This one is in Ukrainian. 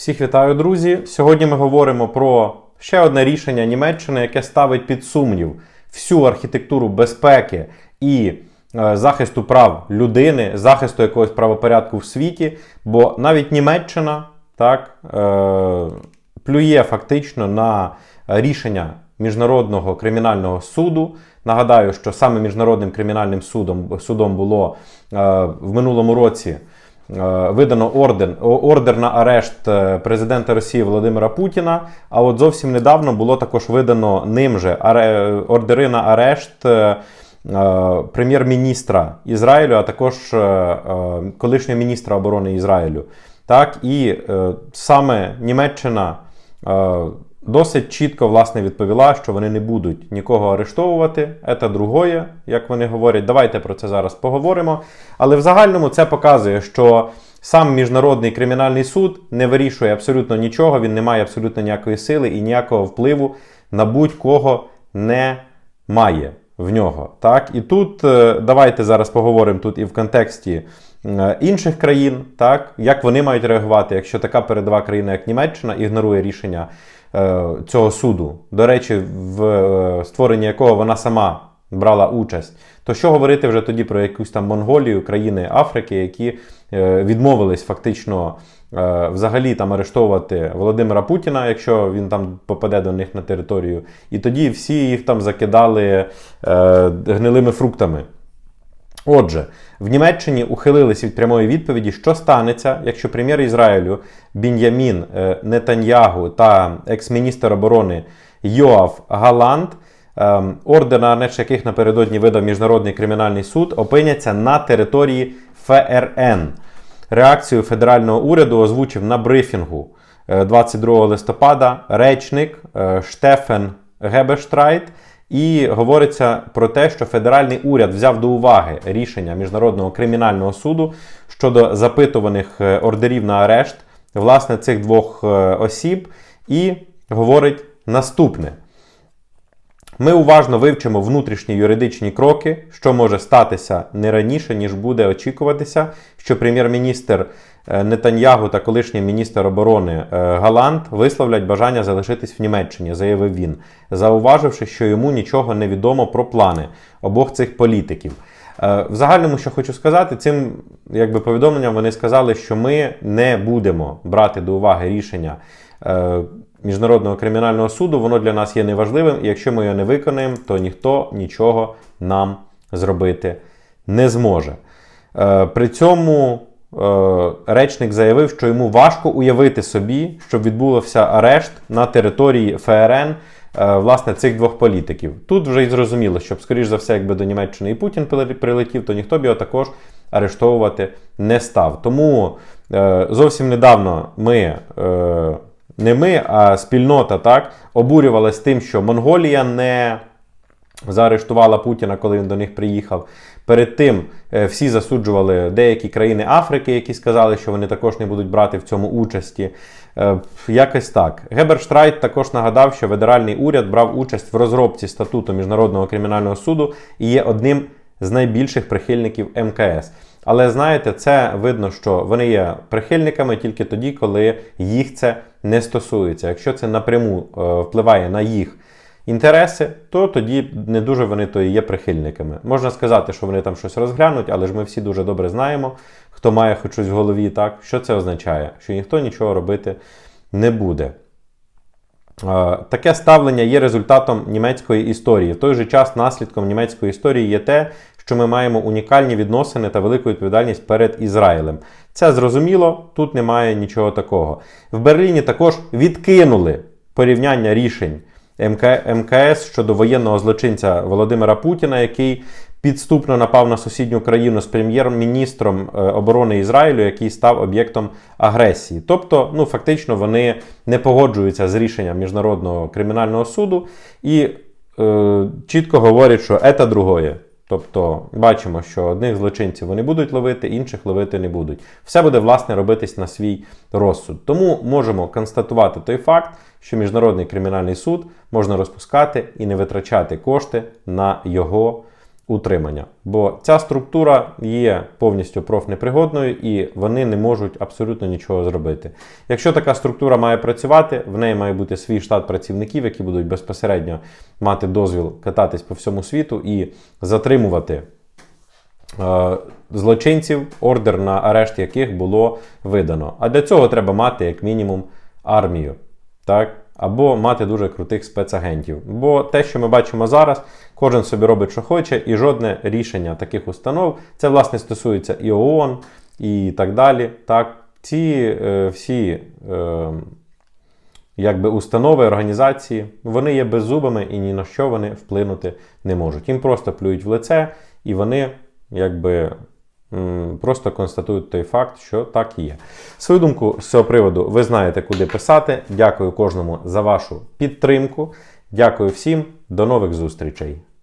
Всіх вітаю, друзі! Сьогодні ми говоримо про ще одне рішення Німеччини, яке ставить під сумнів всю архітектуру безпеки і е, захисту прав людини, захисту якогось правопорядку в світі. Бо навіть Німеччина так, е, плює фактично на рішення Міжнародного кримінального суду. Нагадаю, що саме Міжнародним кримінальним судом, судом було е, в минулому році видано орден, ордер на арешт е, президента Росії Володимира Путіна. А от зовсім недавно було також видано ним же ордери на арешт. е, е, Прем'єр-міністра Ізраїлю, а також е, е, колишнього міністра оборони Ізраїлю. Так, і е, саме Німеччина е, досить чітко власне відповіла, що вони не будуть нікого арештовувати. Це другое, як вони говорять. Давайте про це зараз поговоримо. Але в загальному це показує, що сам міжнародний кримінальний суд не вирішує абсолютно нічого, він не має абсолютно ніякої сили і ніякого впливу на будь-кого не має в нього. Так? І тут е, давайте зараз поговоримо тут і в контексті е, інших країн, так? як вони мають реагувати, якщо така передова країна, як Німеччина, ігнорує рішення е, цього суду, до речі, в створенні якого вона сама брала участь. То що говорити вже тоді про якусь там Монголію, країни Африки, які е, відмовились фактично е, взагалі там арештовувати Володимира Путіна, якщо він там попаде до них на територію, і тоді всі їх там закидали е, гнилими фруктами. Отже, в Німеччині ухилились від прямої відповіді, що станеться, якщо прем'єр Ізраїлю Бін'ямін Нетаньягу та екс-міністр оборони Йоав Галанд, ем, ордер яких напередодні видав Міжнародний кримінальний суд, опиняться на території ФРН. Реакцію федерального уряду озвучив на брифінгу е, 22 листопада речник е, Штефен Гебештрайт. І говориться про те, що федеральний уряд взяв до уваги рішення Міжнародного кримінального суду щодо запитуваних е, ордерів на арешт власне цих двох е, осіб, і говорить наступне. Ми уважно вивчимо внутрішні юридичні кроки, що може статися не раніше, ніж буде очікуватися, що прем'єр-міністр е, Нетаньягу та колишній міністр оборони е, Галант висловлять бажання залишитись в Німеччині, заявив він, зауваживши, що йому нічого не відомо про плани обох цих політиків. Е, В загальному, що хочу сказати, цим якби повідомленням вони сказали, що ми не будемо брати до уваги рішення е, Міжнародного кримінального суду. Воно для нас є неважливим, і якщо ми його не виконаємо, то ніхто нічого нам зробити не зможе. Е, При цьому речник заявив, що йому важко уявити собі, щоб відбувався арешт на території ФРН власне цих двох політиків. Тут вже й зрозуміло, щоб, скоріш за все, якби до Німеччини і Путін прилетів, то ніхто б його також арештовувати не став. Тому е, зовсім недавно ми. Е, не ми, а спільнота так обурювалась тим, що Монголія не заарештувала Путіна, коли він до них приїхав. Перед тим е, всі засуджували деякі країни Африки, які сказали, що вони також не будуть брати в цьому участі. Е, Якось так. Геберштрайт також нагадав, що федеральний уряд брав участь в розробці статуту Міжнародного кримінального суду і є одним з найбільших прихильників МКС. Але знаєте, це видно, що вони є прихильниками тільки тоді, коли їх це не стосується. Якщо це напряму е, впливає на їх інтереси, то тоді не дуже вони то і є прихильниками. Можна сказати, що вони там щось розглянуть, але ж ми всі дуже добре знаємо, хто має хоч щось в голові, так що це означає, що ніхто нічого робити не буде. Таке ставлення є результатом німецької історії. В той же час наслідком німецької історії є те, що ми маємо унікальні відносини та велику відповідальність перед Ізраїлем. Це зрозуміло, тут немає нічого такого. В Берліні також відкинули порівняння рішень МК, МКС щодо воєнного злочинця Володимира Путіна, який підступно напав на сусідню країну з прем'єр-міністром е, оборони Ізраїлю, який став об'єктом агресії. Тобто, ну фактично, вони не погоджуються з рішенням Міжнародного кримінального суду і е, чітко говорять, що це другое. Тобто бачимо, що одних злочинців вони будуть ловити, інших ловити не будуть. Все буде власне робитись на свій розсуд. Тому можемо констатувати той факт, що Міжнародний кримінальний суд можна розпускати і не витрачати кошти на його утримання. Бо ця структура є повністю профнепригодною і вони не можуть абсолютно нічого зробити. Якщо така структура має працювати, в неї має бути свій штат працівників, які будуть безпосередньо мати дозвіл кататись по всьому світу і затримувати е, злочинців, ордер на арешт яких було видано. А для цього треба мати як мінімум армію. Так? Або мати дуже крутих спецагентів. Бо те, що ми бачимо зараз, кожен собі робить, що хоче, і жодне рішення таких установ, це власне стосується і ООН, і так далі. Так? Ці е, всі е, якби установи, організації, вони є беззубими і ні на що вони вплинути не можуть. Їм просто плюють в лице, і вони якби. Просто констатують той факт, що так є. Свою думку з цього приводу ви знаєте, куди писати. Дякую кожному за вашу підтримку. Дякую всім, до нових зустрічей.